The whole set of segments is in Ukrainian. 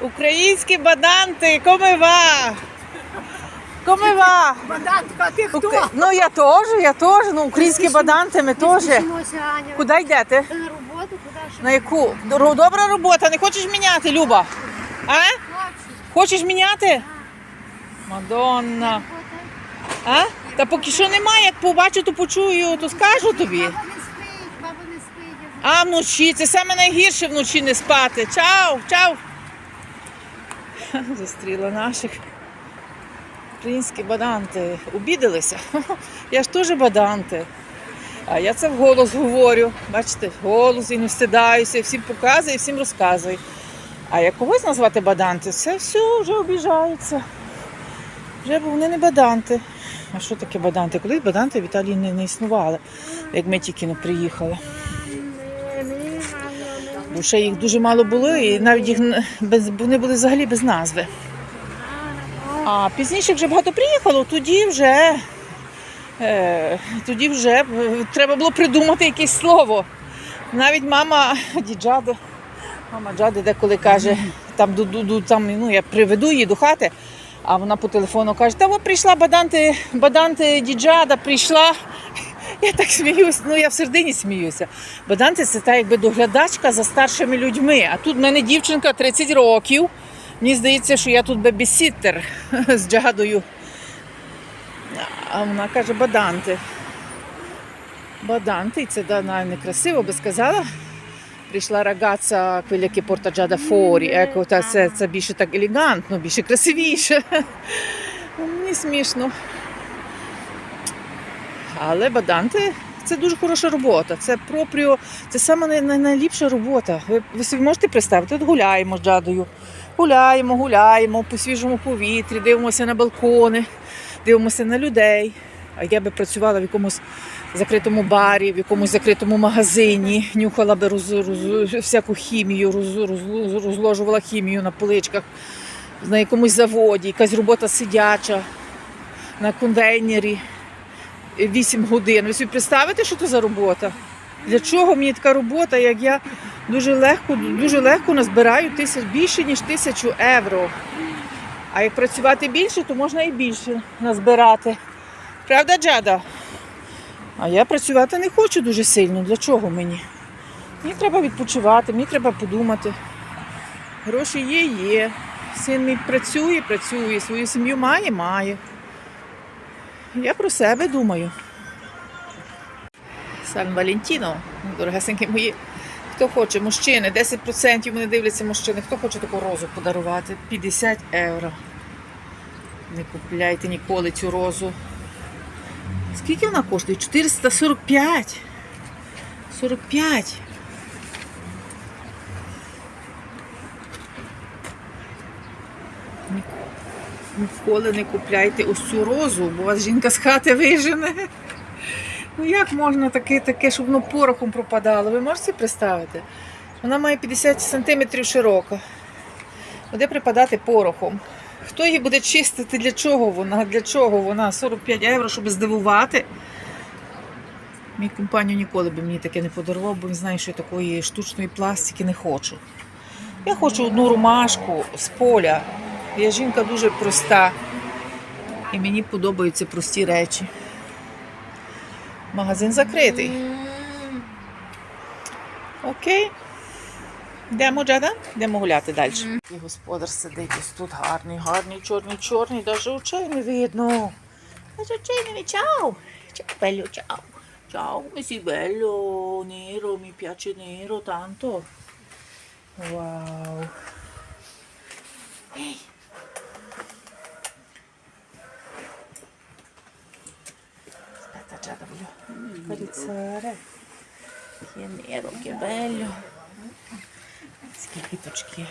Українські баданти, комива! Комива! Бандатка, ти хто? Ну я теж, я теж. Ну, українські баданти ми теж. Куди йдете? На роботу, куди ще? На яку? Добра робота, не хочеш міняти, Люба? А? Хочеш міняти? Мадонна. А? Та поки що немає, як побачу, то почую, то скажу тобі. баба не спить, баба не спить. А вночі, це саме найгірше вночі не спати. Чао, чао. Зустріла наших. Українські баданти. Обідалися. Я ж теж баданти. А я це вголос говорю. Бачите, вголос і не стидаюся, всім показую, всім розказую. А як когось назвати баданти, це все вже обіжаються. Вже бо вони не баданти. А що таке баданти? Колись баданти в Італії не, не існували, як ми тільки не приїхали. Бо ще їх дуже мало було, і навіть їх без, вони були взагалі без назви. А пізніше вже багато приїхало, тоді вже, е, тоді вже е, треба було придумати якесь слово. Навіть мама діджади, мама Джади деколи каже, там, ду- там, ну, я приведу її до хати, а вона по телефону каже, та от прийшла баданти, баданти діджада, прийшла. Я так сміюсь, ну я в середині сміюся. Баданти це та якби доглядачка за старшими людьми. А тут в мене дівчинка 30 років. Мені здається, що я тут бебісіттер з джадою. А вона каже баданти. Баданти, це да, некрасиво би сказала. Прийшла рагаця porta già da fuori. Еко, та, це, це більше так елегантно, більше красивіше. Мені смішно. Але баданти це дуже хороша робота. Це пропріо, це саме най- най- найліпша робота. Ви, ви собі можете представити? От гуляємо з джадою. Гуляємо, гуляємо по свіжому повітрі, дивимося на балкони, дивимося на людей. А я би працювала в якомусь закритому барі, в якомусь закритому магазині, нюхала би роз, роз, всяку хімію, роз, роз, розложувала хімію на поличках, на якомусь заводі, якась робота сидяча, на конвейнері. 8 годин. Ви собі представите, що це за робота? Для чого мені така робота, як я дуже легко, дуже легко назбираю тисяч, більше, ніж тисячу євро. А як працювати більше, то можна і більше назбирати. Правда, Джада? А я працювати не хочу дуже сильно. Для чого мені? Мені треба відпочивати, мені треба подумати. Гроші є, є. Син мій працює, працює, свою сім'ю має, має. Я про себе думаю. Сан Валентіно, дорогесенькі мої. Хто хоче, мужчини, 10% мене дивляться мужчини. Хто хоче таку розу подарувати? 50 євро. Не купляйте ніколи цю розу. Скільки вона коштує? 445. 45. Ні- Ніколи не купляйте ось цю розу, бо вас жінка з хати вижене. Ну як можна таке, таке, щоб воно порохом пропадало? Ви можете представити? Вона має 50 см широка. Буде припадати порохом. Хто її буде чистити? Для чого вона? Для чого вона? 45 євро, щоб здивувати. Мій компанію ніколи би мені таке не подарував, бо він знає, що я такої штучної пластики не хочу. Я хочу одну ромашку з поля. Я жінка дуже проста. І мені подобаються прості речі. Магазин закритий. Окей. Йдемо, Джада? Йдемо гуляти далі. І господар сидить ось тут гарний, гарний, чорний, чорний, навіть очей не видно. Навіть очей не видно. Чао. Чао, bello, ciao. Ciao, come sei bello, nero, mi piace nero tanto. Wow. Voglio accarezzare. Che nero, che bello. Ці квіточки.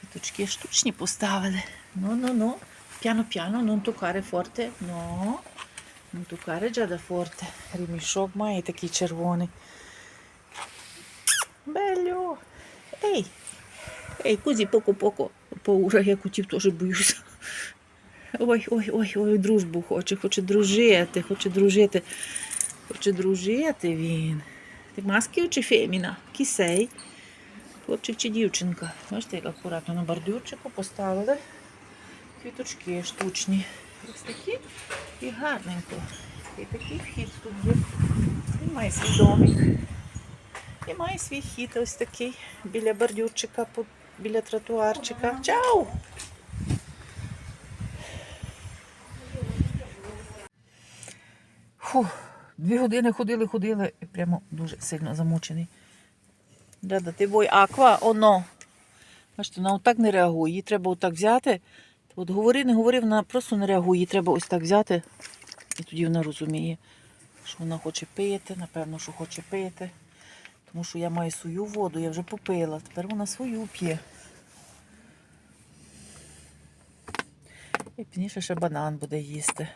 Квіточки штучні поставили. Ну, ну, ну. Piano piano, non toccare forte. No. Non toccare Giada forte. Ремішок має такий червоний. Белло. Ей. Ей, кузі, поко-поко. Паура, я котів теж боюся. Ой, ой, ой, ой, дружбу хоче, хоче дружити, хоче дружити. Хоче дружити він. Ти масків чи феміна? Кісей? Хлопчик чи дівчинка. Бачите, як акуратно на бордюрчику поставили квіточки штучні. Ось такі і гарненько. І такий вхід тут є. І має свій домик. І має свій хід ось такий біля бордюрчика, біля тротуарчика. Чао! Фу, дві години ходили, ходили, і прямо дуже сильно замучений. Дада, ти бой аква, оно. Бачите, вона отак не реагує. Її треба отак взяти. От говори, не говори, вона просто не реагує. Її треба ось так взяти. І тоді вона розуміє, що вона хоче пити, напевно, що хоче пити. Тому що я маю свою воду, я вже попила. Тепер вона свою п'є. І пізніше ще банан буде їсти.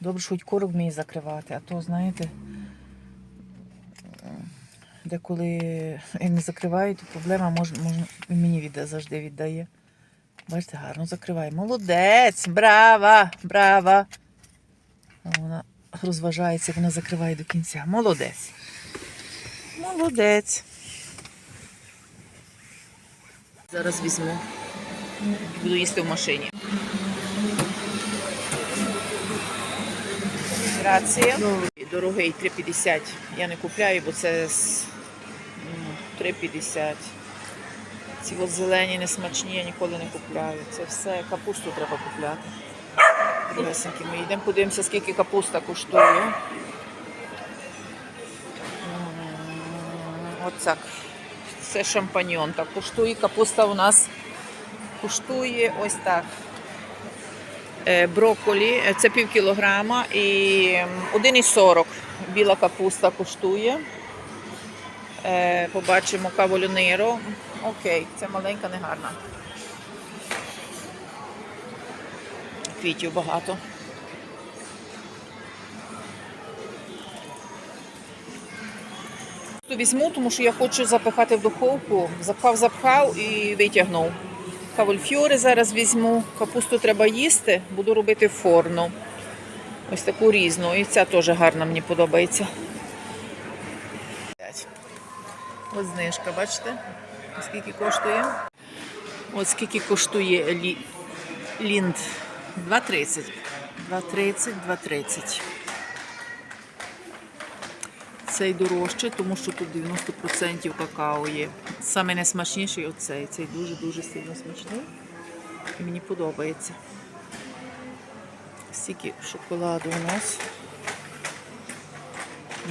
Добре, що хоч корок вміє закривати, а то, знаєте, деколи і не закривають, то проблема може, може мені відда, завжди віддає. Бачите, гарно закриває. Молодець! Браво! Браво! А Вона розважається, вона закриває до кінця. Молодець. Молодець. Зараз візьму. Буду їсти в машині. Грація. Дорогий 3,50. Я не купляю, бо це 3,50. Ці от зелені несмачні я ніколи не купляю. Це все капусту треба купляти. Дорогесенькі ми йдемо, подивимося, скільки капуста коштує. От так. Це шампаньон. Так коштує. Капуста у нас коштує ось так. Е, Брокколі, е, це пів кілограма і м, 1,40 біла капуста коштує. Е, Побачимо каволюниро. Окей, це маленька, не гарна. Квітів багато. Візьму, тому що я хочу запихати в духовку. Запхав, запхав і витягнув. Кавольфьори зараз візьму. Капусту треба їсти, буду робити форму. Ось таку різну. І ця теж гарна мені подобається. Ось знижка, бачите? Скільки коштує? Ось скільки коштує лі... лінд. 2,30. 2,30, 2,30. Цей дорожче, тому що тут 90% какао є. Саме найсмачніший оцей. Цей дуже-дуже сильно смачний. І мені подобається. Стільки шоколаду у нас.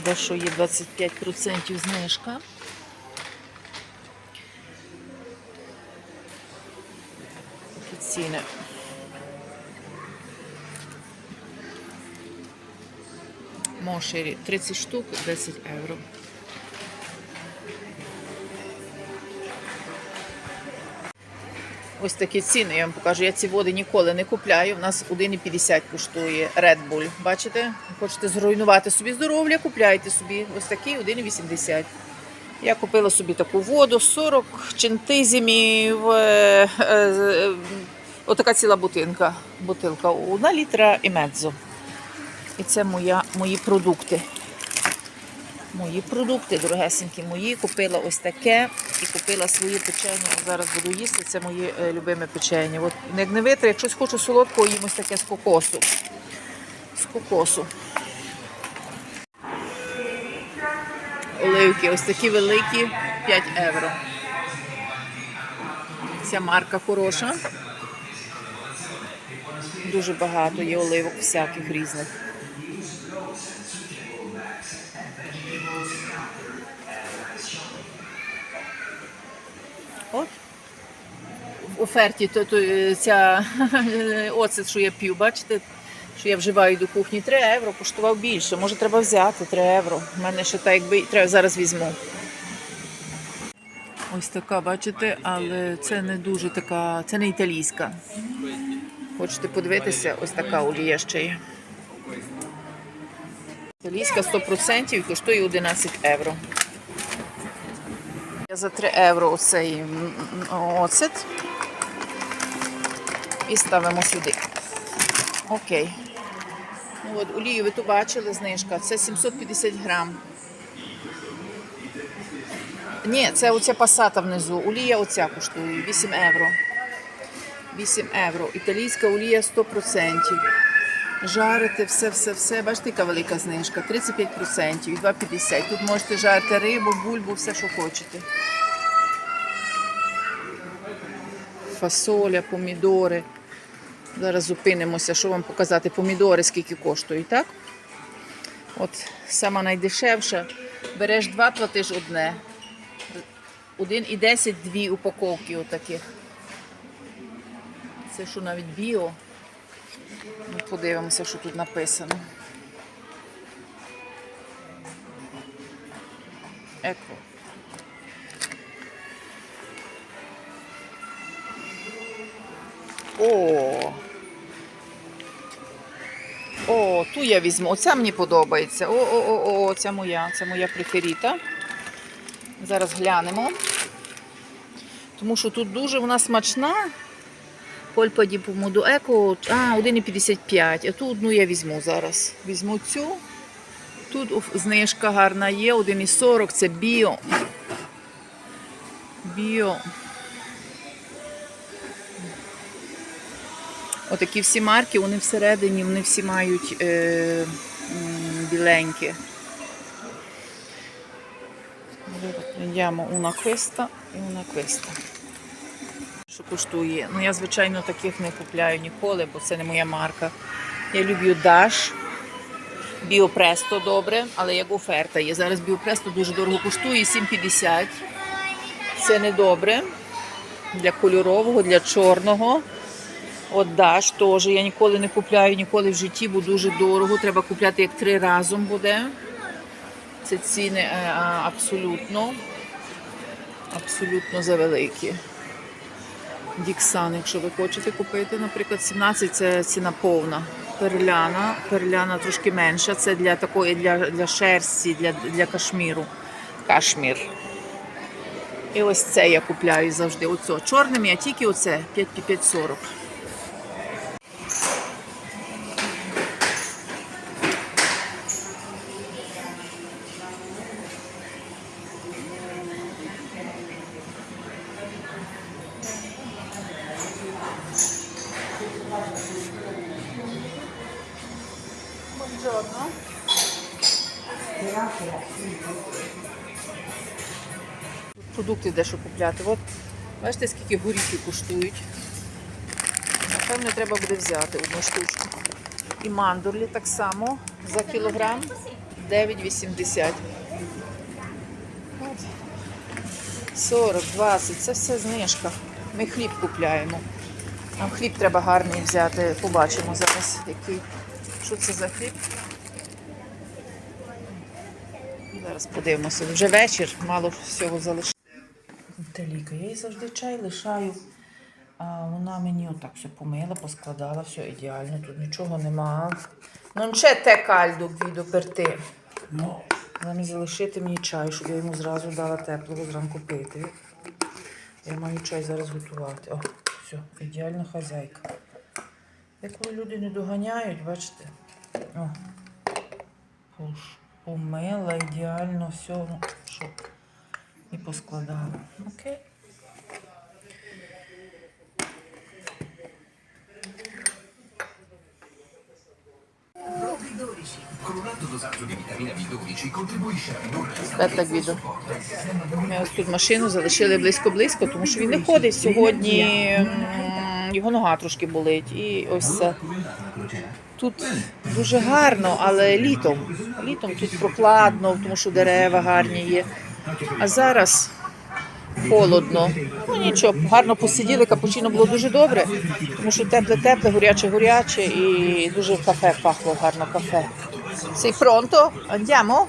Дещо є 25% знижка. Такі ціни. Мошері 30 штук, 10 євро. Ось такі ціни, я вам покажу. Я ці води ніколи не купляю. У нас 1,50 коштує Red Bull. Бачите? Хочете зруйнувати собі здоров'я, купляйте собі. Ось такий 1,80. Я купила собі таку воду 40 чинтизімів. Е, е, е, отака ціла бутинка. Бутилка. Одна літра і медзо. І це моя, мої продукти. Мої продукти, дорогесенькі мої. Купила ось таке і купила свої печення. Зараз буду їсти. Це моє е, любиме печення. От, як не витри, якщо хочу солодкого, їм ось таке з кокосу. З кокосу. Оливки ось такі великі, 5 євро. Ця марка хороша. Дуже багато є оливок всяких різних. Оферті то, то, е, ця оцет, що я п'ю, бачите, що я вживаю до кухні 3 євро, коштував більше. Може треба взяти 3 євро. У мене ще так якби треба зараз візьму. Ось така, бачите, але це не дуже така, це не італійська. Хочете подивитися, ось така олія ще є. Італійська 100% і коштує 11 євро. Я за 3 євро оцей оцет. І ставимо сюди. Окей. Ну, От, олію ви тут бачили знижка. Це 750 грам. Ні, це оця пасата внизу. Олія оця коштує 8 євро. 8 євро. Італійська олія 100%. Жарити все, все, все. Бачите, яка велика знижка. 35% і 2,50. Тут можете жарити рибу, бульбу, все, що хочете. Фасоля, помідори. Зараз зупинимося, що вам показати. Помідори скільки коштують, так? От сама найдешевша. Береш два, платиш одне. Один і 10 дві упаковки отаких. Це що навіть біо. Ну, подивимося, що тут написано. Еко. О. О, ту я візьму. Оця мені подобається. О, о, о, о, ця моя, це моя преферіта. Зараз глянемо. Тому що тут дуже вона смачна. Польпа ді помоду еко. А, 1,55. А ту одну я візьму зараз. Візьму цю. Тут знижка гарна є. 1,40 це біо. Біо. Отакі всі марки, вони всередині, вони всі мають е, біленькі. Prendiamo una questa і una questa. Що коштує? Ну я, звичайно, таких не купляю ніколи, бо це не моя марка. Я люблю Dash. Біопресто добре, але як оферта є. Зараз біопресто дуже дорого коштує 7,50. Це не добре. Для кольорового, для чорного. От Dash теж я ніколи не купляю, ніколи в житті, бо дуже дорого. Треба купляти як три разом буде. Це ціни е, абсолютно, абсолютно завеликі. Діксан, якщо ви хочете купити, наприклад, 17 це ціна повна. Перляна, перляна трошки менша. Це для такої для, для шерсті, для, для кашміру. Кашмір. І ось це я купляю завжди. Оце. Чорним я тільки оце 5,40. Buongiorno. Продукти дещо купляти. От бачите, скільки горіхи коштують. Напевно, треба буде взяти одну штучку. І мандурлі так само за кілограм 9,80. 40, 20, це все знижка. Ми хліб купляємо. Нам хліб треба гарний взяти. Побачимо зараз, який. Що це за хліб? Зараз подивимося. Вже вечір, мало всього залишилося. Таліка, я їй завжди чай лишаю. А вона мені отак все помила, поскладала, все ідеально, тут нічого нема. Non c'è te caldo Гвідо перти. No, Замість залишити мені чай, щоб я йому зразу дала теплого зранку пити. Я маю чай зараз готувати. О, все, ідеальна хазяйка. Як коли люди не доганяють, бачите? О, пош- помила ідеально все, щоб що і поскладала. Окей. Colorato dosaggio di vitamina B12 contribuisce a ridurre Aspetta, Гвідо. Ми ось тут машину залишили близько-близько, тому що він не ходить сьогодні. м, Його нога трошки болить. І ось це. Тут дуже гарно, але літом. Літом тут прохладно, тому що дерева гарні є. А зараз холодно. Ну нічого, гарно посиділи, капучино було дуже добре, тому що тепле-тепле, горяче-горяче і дуже кафе пахло, гарно кафе. Sei pronto? Andiamo?